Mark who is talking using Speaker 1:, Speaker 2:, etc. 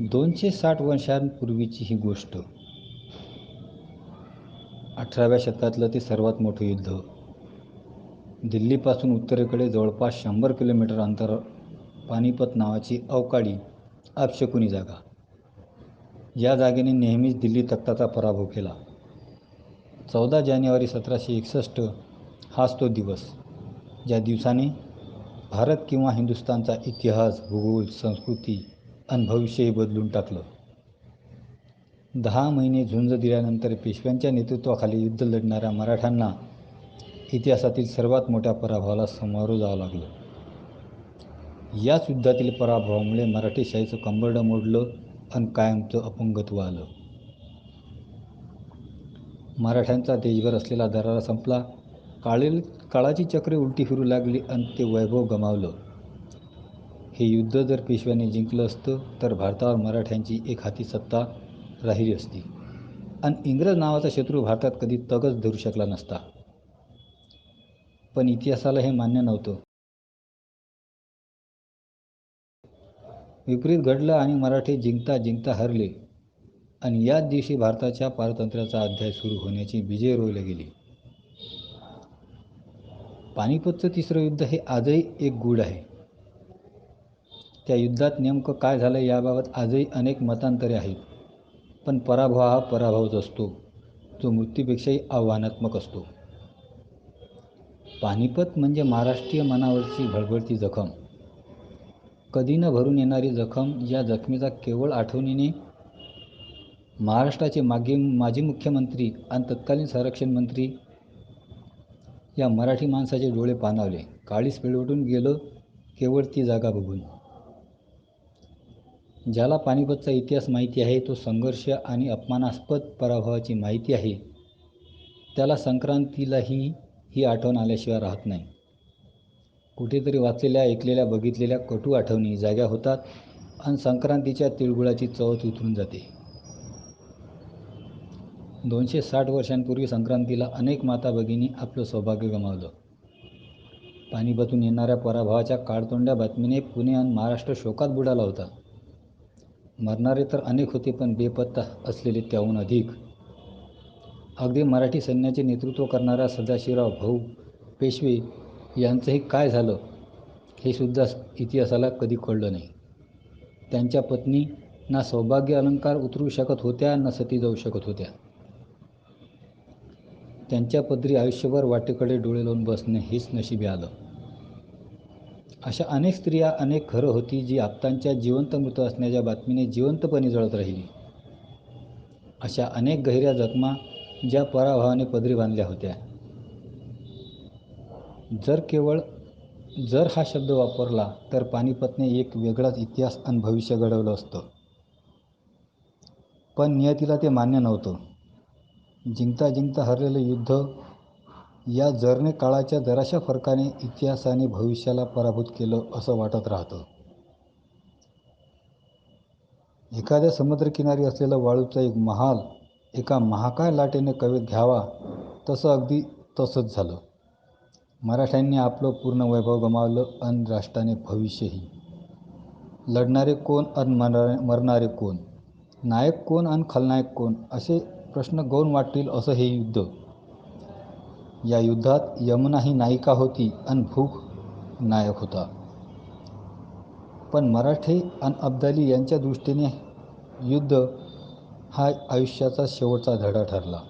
Speaker 1: दोनशे साठ वर्षांपूर्वीची ही गोष्ट. अठराव्या शतकातलं ते सर्वात मोठं युद्ध. दिल्लीपासून उत्तरेकडे जवळपास शंभर किलोमीटर अंतर पानिपत नावाची अवकाळी अपशकुनी जागा. या जागेने नेहमीच दिल्ली तख्ताचा पराभव केला. चौदा जानेवारी सतराशे एकसष्ट हाच तो दिवस ज्या दिवसाने भारत किंवा हिंदुस्थानचा इतिहास भूगोल संस्कृती अनुभवविषयी बदलून टाकलं. दहा महिने झुंज दिल्यानंतर पेशव्यांच्या नेतृत्वाखाली युद्ध लढणाऱ्या मराठ्यांना इतिहासातील सर्वात मोठ्या पराभवाला सामोरं जावं लागलं. याच युद्धातील पराभवामुळे मराठेशाहीचं कंबरडं मोडलं आणि कायमचं अपंगत्व आलं. मराठ्यांचा देशभर असलेला दरारा संपला. काळी काळाची चक्रे उलटी फिरू लागली आणि ते वैभव गमावलं. हे युद्ध जर पेशव्याने जिंकलं असतं तर भारतावर मराठ्यांची एक हाती सत्ता राहिली असती. आणि इंग्रज नावाचा शत्रू भारतात कधी तगच धरू शकला नसता. पण इतिहासाला हे मान्य नव्हतं. विपरीत घडलं आणि मराठी जिंकता जिंकता हरले. आणि याच दिवशी भारताच्या पारतंत्र्याचा अध्याय सुरू होण्याची विजय रोवली गेली. पानिपतचं तिसरं युद्ध हे आजही एक गूढ आहे. त्या युद्धात नेमकं काय झालं याबाबत आजही अनेक मतांतरे आहेत. पण पराभव हा पराभवच असतो. जो मृत्यूपेक्षाही आव्हानात्मक असतो. पानिपत म्हणजे महाराष्ट्रीय मनावरची भळभळती जखम. कधी न भरून येणारी जखम या जखमेचा केवळ आठवणीने महाराष्ट्राचे मागे माजी मुख्यमंत्री आणि तत्कालीन संरक्षण मंत्री या मराठी माणसाचे डोळे पाणावले. काळीस पिळवटून गेलो केवळ ती जागा बघून. ज्याला पानिपतचा इतिहास माहिती आहे तो संघर्ष आणि अपमानास्पद पराभवाची माहिती आहे. त्याला संक्रांतीलाही ही आठवण आल्याशिवाय राहत नाही. कुठेतरी वाचलेल्या ऐकलेल्या बघितलेल्या कटू आठवणी जाग्या होतात आणि संक्रांतीच्या तिळगुळाची चवच उतरून जाते. दोनशे साठ वर्षांपूर्वी संक्रांतीला अनेक माता भगिनी आपलं सौभाग्य गमावलं. पानिपतून येणाऱ्या पराभवाच्या काळतोंड्या बातमीने पुणे आणि महाराष्ट्र शोकात बुडाला होता. मरणारे तर अनेक होते पण बेपत्ता असलेले त्याहून अधिक. अगदी मराठी सैन्याचे नेतृत्व करणारा सदाशिवराव भाऊ पेशवे यांचंही काय झालं हे सुद्धा इतिहासाला कधी कळलं नाही. त्यांच्या पत्नी ना सौभाग्य अलंकार उतरू शकत होत्या ना सती जाऊ शकत होत्या. त्यांच्या पदरी आयुष्यभर वाटेकडे डोळे लावून बसणे हेच नशिबी आलं. अशा अनेक स्त्रिया अनेक खरं होती जी आप्तांच्या जिवंत मृत असण्याच्या बातमीने जिवंतपणे जळत राहिली. अशा अनेक गहिऱ्या जखमा ज्या पराभवाने पदरी बांधल्या होत्या. जर केवळ जर हा शब्द वापरला तर पानिपतने एक वेगळाच इतिहास आणि भविष्य घडवलं असतं. पण नियतीला ते मान्य नव्हतं. जिंकता जिंकता हरलेलं युद्ध या जरने काळाच्या जराशा फरकाने इतिहासाने भविष्याला पराभूत केलं असं वाटत राहतं. एखाद्या समुद्रकिनारी असलेला वाळूचा एक महाल एका महाकाय लाटेने कवेत घ्यावा तसं अगदी तसंच झालं. मराठ्यांनी आपलं पूर्ण वैभव गमावलं अन राष्ट्राने भविष्यही. लढणारे कोण अन मरणारे मरणारे कोण? नायक कोण आणि खलनायक कोण? असे प्रश्न गौण वाटतील असं हे युद्ध या युद्धात यमुना ही नायिका होती आणि भूक नायक होता. पण मराठे आणि अब्दाली यांच्या दृष्टीने युद्ध हा आयुष्याचा शेवटचा धडा ठरला.